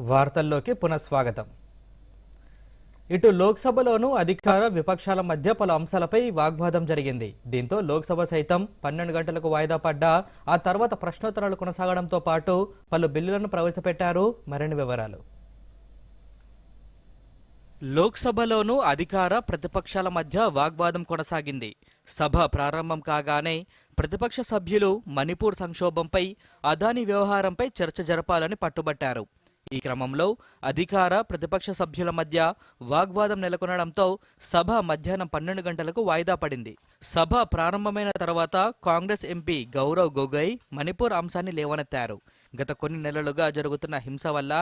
వార్తల్లోకి పునఃస్వాగతం. ఇటు లోక్సభలోనూ అధికార విపక్షాల మధ్య పలు అంశాలపై వాగ్వాదం జరిగింది. దీంతో లోక్సభ సైతం పన్నెండు గంటలకు వాయిదా పడ్డా ఆ తర్వాత ప్రశ్నోత్తరాలు కొనసాగడంతో పాటు పలు బిల్లులను ప్రవేశపెట్టారు. మరిన్ని వివరాలు. లోక్సభలోనూ అధికార ప్రతిపక్షాల మధ్య వాగ్వాదం కొనసాగింది. సభ ప్రారంభం కాగానే ప్రతిపక్ష సభ్యులు మణిపూర్ సంక్షోభంపై అదాని వ్యవహారంపై చర్చ జరపాలని పట్టుబట్టారు. ఈ క్రమంలో అధికార ప్రతిపక్ష సభ్యుల మధ్య వాగ్వాదం నెలకొనడంతో సభ మధ్యాహ్నం పన్నెండు గంటలకు వాయిదా పడింది. సభ ప్రారంభమైన తర్వాత కాంగ్రెస్ ఎంపీ గౌరవ్ గొగోయ్ మణిపూర్ అంశాన్ని లేవనెత్తారు. గత కొన్ని నెలలుగా జరుగుతున్న హింస వల్ల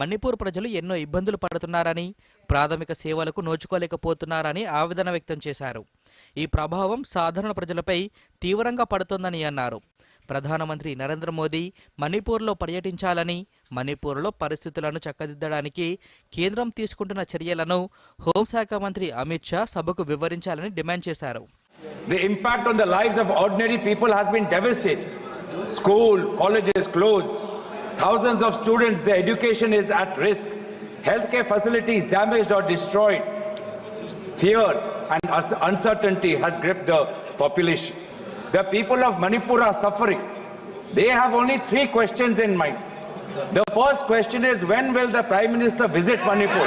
మణిపూర్ ప్రజలు ఎన్నో ఇబ్బందులు పడుతున్నారని ప్రాథమిక సేవలకు నోచుకోలేకపోతున్నారని ఆవేదన వ్యక్తం చేశారు. ఈ ప్రభావం సాధారణ ప్రజలపై తీవ్రంగా పడుతోందని అన్నారు. ప్రధానమంత్రి నరేంద్ర మోదీ మణిపూర్లో పర్యటించాలని మణిపూర్లో పరిస్థితులను చక్కదిద్దడానికి కేంద్రం తీసుకుంటున్న చర్యలను హోంశాఖ మంత్రి అమిత్ షా సభకు వివరించాలని డిమాండ్ చేశారు The impact on the lives of ordinary people has been devastating. School, colleges closed. Thousands of students, their education is at risk. Healthcare facilities damaged or destroyed. Fear and uncertainty has gripped the population. The people of Manipur are suffering. They have only three questions in mind. The first question is when will the Prime Minister visit Manipur?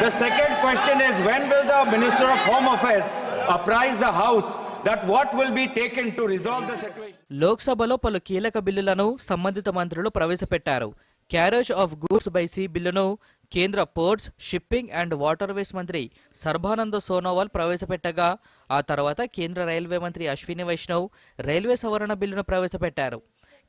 The second question is when will the Minister of Home Affairs apprise the House that what will be taken to resolve the situation? లోక్సభలో పలు కీలక బిల్లులను సంబంధిత మంత్రులు ప్రవేశపెట్టారు carriage of goods by sea బిల్లును కేంద్ర ports shipping and waterways మంత్రి సర్బానంద సోనోవాల్ ప్రవేశపెట్టగా ఆ తర్వాత కేంద్ర రైల్వే మంత్రి అశ్విని వైష్ణవ్ రైల్వే సవరణ బిల్లును ప్రవేశపెట్టారు.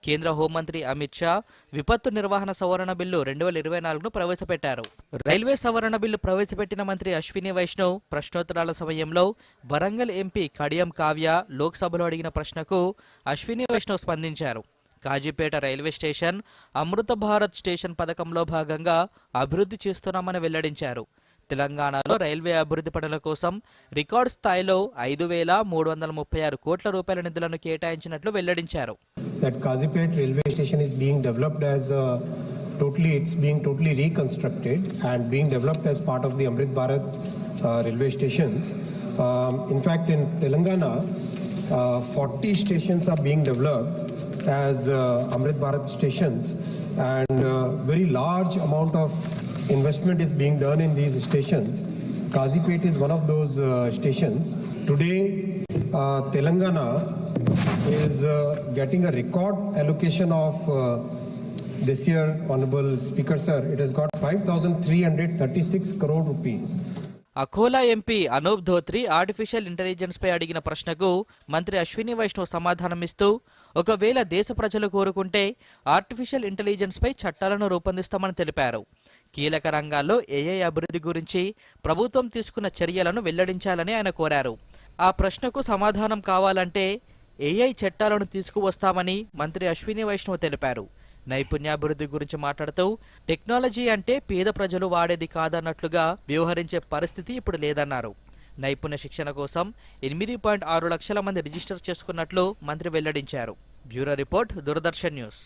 కేంద్ర హోంమంత్రి అమిత్ షా విపత్తు నిర్వహణ సవరణ బిల్లు రెండు వేల ఇరవై నాలుగును ప్రవేశపెట్టారు. రైల్వే సవరణ బిల్లు ప్రవేశపెట్టిన మంత్రి అశ్విని వైష్ణవ్ ప్రశ్నోత్తరాల సమయంలో వరంగల్ ఎంపీ కడియం కావ్య లోక్సభలో అడిగిన ప్రశ్నకు అశ్విని వైష్ణవ్ స్పందించారు. Kazipet railway station Amrit Bharat station పథకంలో భాగంగా అభివృద్ధి చేస్తున్నామని వెల్లడించారు తెలంగాణలో రైల్వే అభివృద్ధి పనుల కోసం రికార్డు స్థాయిలో ఐదు వేల మూడు వందల ముప్పై ఆరు కోట్ల రూపాయల నిధులను కేటాయించినట్లు వెల్లడించారు that Kazipet railway station is being developed as uh, totally, it's being totally reconstructed and being developed as part of the Amrit Bharat uh, railway stations. Um, in fact, in Telangana, uh, 40 stations are being developed as uh, Amrit Bharat stations, and uh, very large amount of investment is being done in these stations. Kazipet is one of those uh, stations. Today, uh, Telangana is uh, getting a record allocation of uh, this year, Honorable Speaker Sir. It has got 5,336 crore rupees. Akola MP Anup Dhotre artificial ఇంటెలిజెన్స్పై అడిగిన ప్రశ్నకు మంత్రి అశ్విని వైష్ణవ్ సమాధానమిస్తూ ఒకవేళ దేశ ప్రజలు కోరుకుంటే artificial ఇంటెలిజెన్స్పై చట్టాలను రూపొందిస్తామని తెలిపారు. కీలక రంగాల్లో ఏఐ అభివృద్ధి గురించి ప్రభుత్వం తీసుకున్న చర్యలను వెల్లడించాలని ఆయన కోరారు. ఆ ప్రశ్నకు సమాధానం కావాలంటే ఏఐ చట్టాలను తీసుకువస్తామని మంత్రి అశ్విని వైష్ణవ్ తెలిపారు. నైపుణ్యాభివృద్ధి గురించి మాట్లాడుతూ టెక్నాలజీ అంటే పేద ప్రజలు వాడేది కాదన్నట్లుగా వ్యవహరించే పరిస్థితి ఇప్పుడు లేదన్నారు. నైపుణ్య శిక్షణ కోసం ఎనిమిది పాయింట్ ఆరు లక్షల మంది రిజిస్టర్ చేసుకున్నట్లు మంత్రి వెల్లడించారు. Bureau report Doordarshan news.